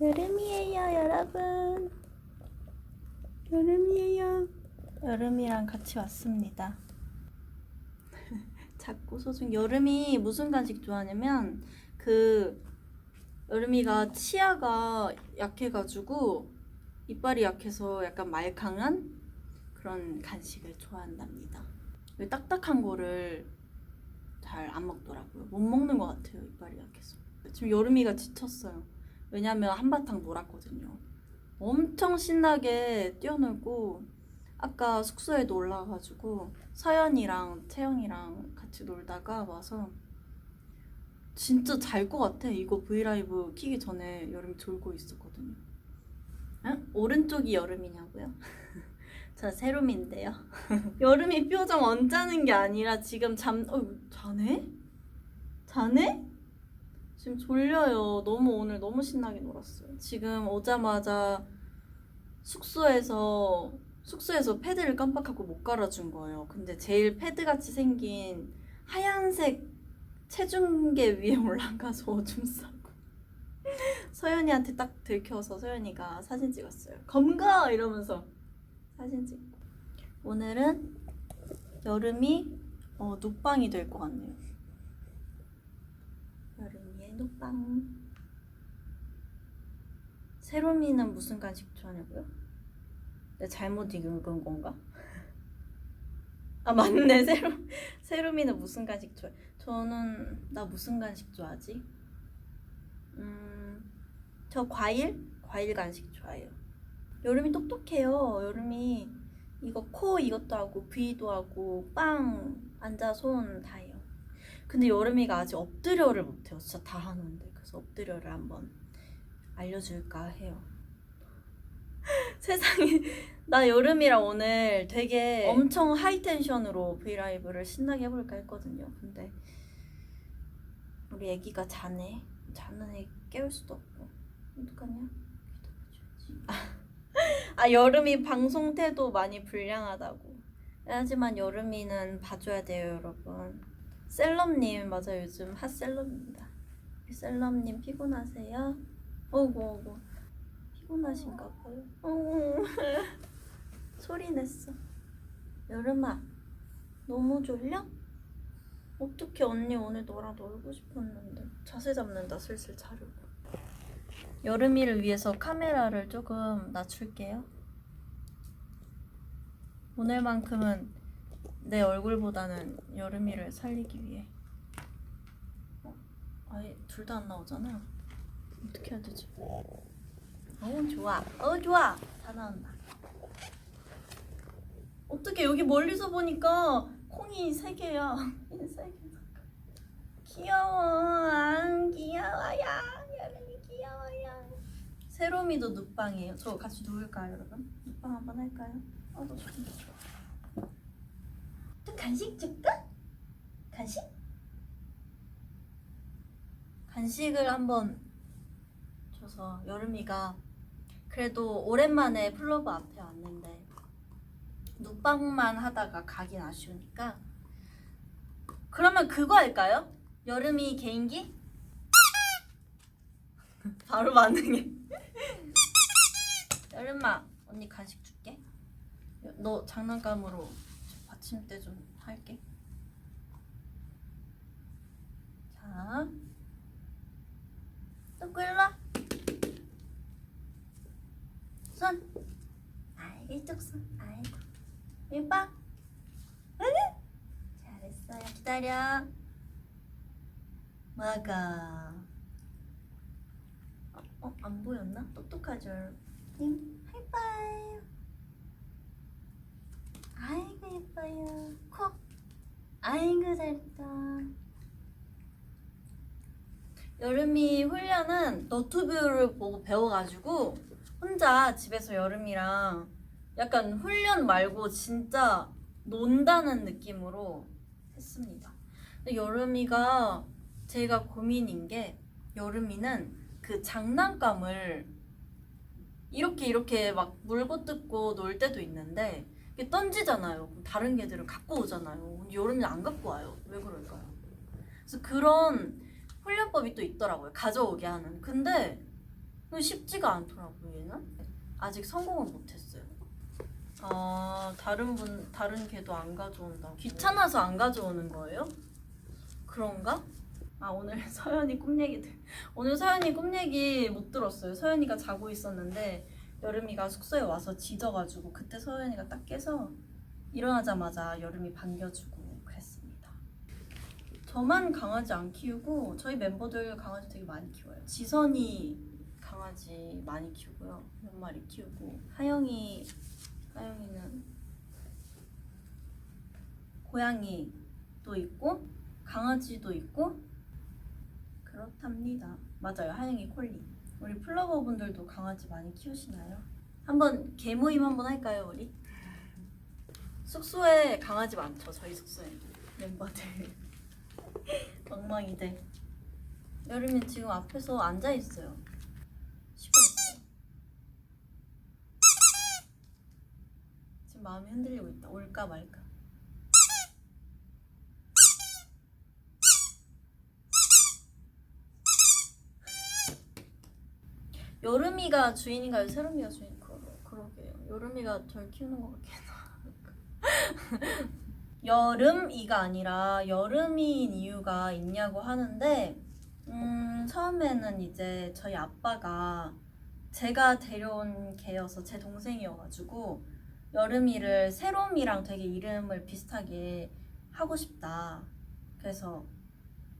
여름이에요, 여러분. 여름이에요. 여름이랑 같이 왔습니다. 작고 소중. 여름이 무슨 간식 좋아하냐면 그 여름이가 치아가 약해가지고 이빨이 약해서 약간 말캉한 그런 간식을 좋아한답니다. 왜 딱딱한 거를 잘 안 먹더라고요. 못 먹는 것 같아요. 이빨이 약해서. 지금 여름이가 지쳤어요. 왜냐면 한바탕 놀았거든요. 엄청 신나게 뛰어놀고 아까 숙소에도 올라가가지고 서연이랑 채영이랑 같이 놀다가 와서 진짜 잘 것 같아. 이거 브이라이브 키기 전에 여름이 졸고 있었거든요. 응? 오른쪽이 여름이냐고요? 저 세롬인데요. 여름이 표정 언짢은 게 아니라 지금 잠... 어, 자네? 자네? 지금 졸려요. 너무 오늘 너무 신나게 놀았어요. 지금 오자마자 숙소에서 숙소에서 패드를 깜빡하고 못 갈아준 거예요. 근데 제일 패드 같이 생긴 하얀색 체중계 위에 올라가서 오줌 싸고 서연이한테 딱 들켜서 서연이가 사진 찍었어요. 검거 이러면서 사진 찍고 오늘은 여름이 어, 눕방이 될 것 같네요. 눕방. 세롬이는 무슨 간식 좋아하냐고요? 내가 잘못 읽은 건가? 아 맞네 세롬 세롬이는 무슨 간식 좋아해? 저는 나 무슨 간식 좋아하지? 음저 과일 과일 간식 좋아해요. 여름이 똑똑해요. 여름이 이거 코 이것도 하고 귀도 하고 빵 앉아 손 다 해요. 근데 여름이가 아직 엎드려를 못해요. 진짜 다 하는데 그래서 엎드려를 한번 알려줄까 해요. 세상에 나 여름이랑 오늘 되게 엄청 하이텐션으로 브이라이브를 신나게 해볼까 했거든요. 근데 우리 애기가 자네. 자는 애 깨울 수도 없고 어떡하냐? 기다려줘야지. 아, 아 여름이 방송 태도 많이 불량하다고. 하지만 여름이는 봐줘야 돼요, 여러분. 셀럽님 맞아 요즘 핫 셀럽입니다. 셀럽님 피곤하세요? 어구 어구 피곤하신가 봐요. 어구 소리 냈어. 여름아 너무 졸려? 어떻게 언니 오늘 너랑 놀고 싶었는데 자세 잡는다 슬슬 자려고. 여름이를 위해서 카메라를 조금 낮출게요. 오늘만큼은 내 얼굴보다는 여름이를 살리기 위해. 어? 아예 둘 다 안 나오잖아. 어떻게 해야 되지? 어 좋아. 어 좋아. 다 나온다. 어떻게 여기 멀리서 보니까 콩이 세 개야. 세 개. 귀여워. 안 귀여워요. 여름이 귀여워요. 세롬이도 눕방이에요. 저 같이 누울까요, 여러분? 눕방 한번 할까요? 아, 너 좋은데 좋아. 또 간식 줄까? 간식? 간식을 한번 줘서 여름이가 그래도 오랜만에 플로버 앞에 왔는데 눕방만 하다가 가긴 아쉬우니까 그러면 그거 할까요? 여름이 개인기? 바로 반응해 여름아 언니 간식 줄게 너 장난감으로 받침대 좀 할게. 자, 또 끌라. 손. 아이고 이쪽 손. 아이고. 응? 잘했어요. 기다려. 막아. 어, 어, 안 보였나? 똑똑하죠. 님, 하이파이브. 아이고 예뻐요. 코. 아이고 잘했다. 여름이 훈련은 너튜브를 보고 배워가지고 혼자 집에서 여름이랑 약간 훈련 말고 진짜 논다는 느낌으로 했습니다. 여름이가 제가 고민인 게 여름이는 그 장난감을 이렇게 이렇게 막 물고 뜯고 놀 때도 있는데 이게 던지잖아요. 다른 개들은 갖고 오잖아요. 근데 여름이 안 갖고 와요. 왜 그럴까요? 그래서 그런 훈련법이 또 있더라고요. 가져오게 하는. 근데 쉽지가 않더라고요, 얘는. 아직 성공은 못했어요. 아, 다른 분, 다른 개도 안 가져온다고. 귀찮아서 안 가져오는 거예요? 그런가? 아, 오늘 서연이 꿈 얘기, 들- 오늘 서연이 꿈 얘기 못 들었어요. 서연이가 자고 있었는데, 여름이가 숙소에 와서 짖어가지고, 그때 서연이가 딱 깨서, 일어나자마자 여름이 반겨주고 그랬습니다. 저만 강아지 안 키우고 저희 멤버들 강아지 되게 많이 키워요. 지선이 강아지 많이 키우고요. 몇 마리 키우고 하영이 하영이는 고양이도 있고 강아지도 있고 그렇답니다. 맞아요. 하영이 콜리. 우리 플러버 분들도 강아지 많이 키우시나요? 한번 개 모임 한번 할까요, 우리? 숙소에 강아지 많죠. 저희 숙소에 멤버들 엉망이들. 여름이 지금 앞에서 앉아 있어요. 쉬고 있어요. 지금 마음이 흔들리고 있다. 올까 말까. 여름이가 주인인가요? 세롬이가 주인? 그러, 그러게요. 여름이가 절 키우는 것 같긴 해요. 여름이가 아니라 여름이인 이유가 있냐고 하는데 음, 처음에는 이제 저희 아빠가 제가 데려온 개여서 제 동생이어가지고 여름이를 세롬이랑 되게 이름을 비슷하게 하고 싶다. 그래서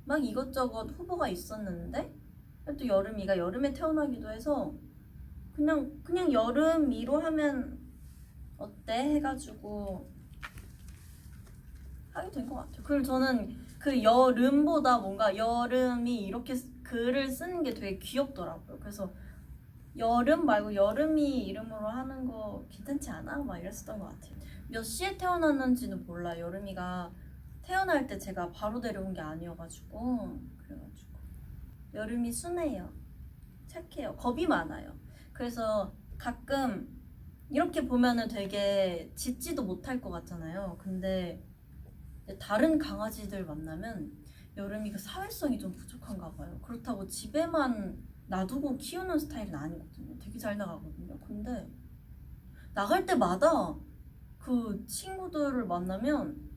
막 이것저것 후보가 있었는데 또 여름이가 여름에 태어나기도 해서 그냥 그냥 여름이로 하면 어때 해가지고 하게 된 것 같아요. 그리고 저는 그 여름보다 뭔가 여름이 이렇게 쓰- 글을 쓰는 게 되게 귀엽더라고요. 그래서 여름 말고 여름이 이름으로 하는 거 괜찮지 않아? 막 이랬었던 것 같아요. 몇 시에 태어났는지는 몰라. 요 여름이가 태어날 때 제가 바로 데려온 게 아니어가지고 그래가지고 여름이 순해요. 착해요. 겁이 많아요. 그래서 가끔 이렇게 보면은 되게 짖지도 못할 것 같잖아요. 근데 다른 강아지들 만나면 여름이가 사회성이 좀 부족한가 봐요. 그렇다고 집에만 놔두고 키우는 스타일은 아니거든요. 되게 잘 나가거든요. 근데 나갈 때마다 그 친구들을 만나면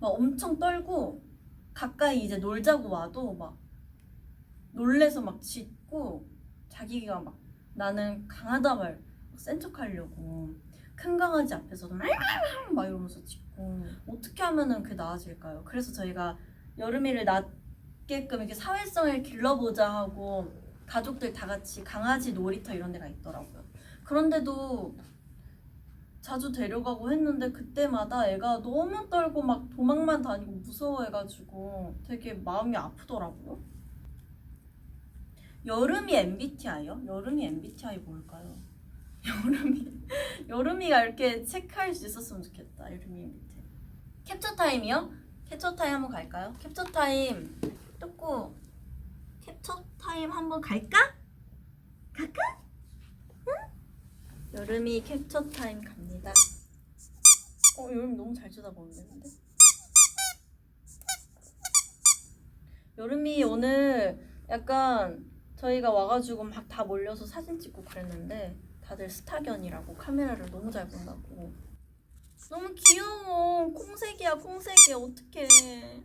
막 엄청 떨고 가까이 이제 놀자고 와도 막 놀래서 막 짖고 자기가 막 나는 강하다 말센 척하려고 큰 강아지 앞에서도 막 이러면서 짖고 어떻게 하면은 그게 나아질까요? 그래서 저희가 여름이를 낳게끔 이렇게 사회성을 길러보자 하고 가족들 다 같이 강아지 놀이터 이런 데가 있더라고요. 그런데도 자주 데려가고 했는데 그때마다 애가 너무 떨고 막 도망만 다니고 무서워해가지고 되게 마음이 아프더라고요. 여름이 MBTI요? 여름이 MBTI 뭘까요? 여름이 여름이가 이렇게 체크할 수 있었으면 좋겠다. 여름이 MBTI. 캡처 타임이요? 캡처 타임 한번 갈까요? 캡처 타임 뚜꾸 캡처 타임 한번 갈까? 갈까? 응? 여름이 캡처 타임 갑니다. 어 여름 너무 잘 쳐다보는데? 여름이 오늘 약간 저희가 와가지고 막 다 몰려서 사진 찍고 그랬는데 다들 스타견이라고 카메라를 너무 잘 본다고. 너무 귀여워. 콩색이야 콩색이야. 어떡해.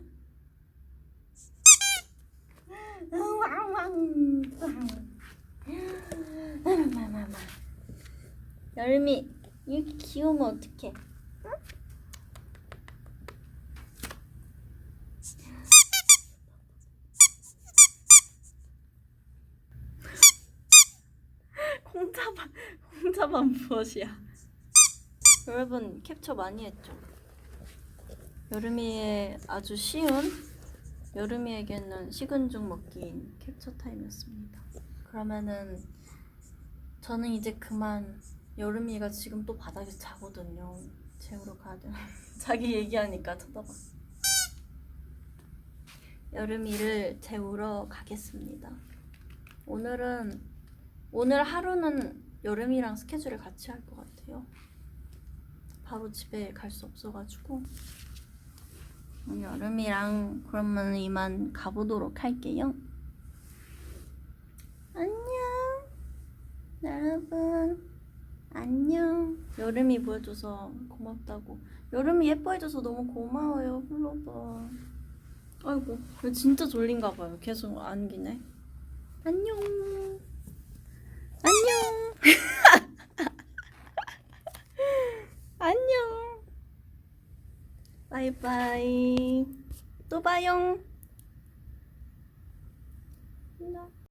여름이 이렇게 귀여우면 어떡해 콩자반 콩자반 무엇이야? 여러분 캡처 많이 했죠? 여름이의 아주 쉬운 여름이에게는 식은 죽 먹기인 캡처 타임이었습니다. 그러면은 저는 이제 그만 여름이가 지금 또 바닥에서 자거든요. 재우러 가야 돼. 자기 얘기하니까 쳐다봐. 여름이를 재우러 가겠습니다. 오늘은 오늘 하루는 여름이랑 스케줄을 같이 할 것 같아요. 바로 집에 갈 수 없어가지고 여름이랑 그러면 이만 가보도록 할게요. 안녕. 여러분 안녕. 여름이 보여줘서 고맙다고. 여름이 예뻐해줘서 너무 고마워요, 플로버. 아이고, 진짜 졸린가 봐요. 계속 안기네. 안녕. 안녕. 안녕. 바이바이. 또 봐요.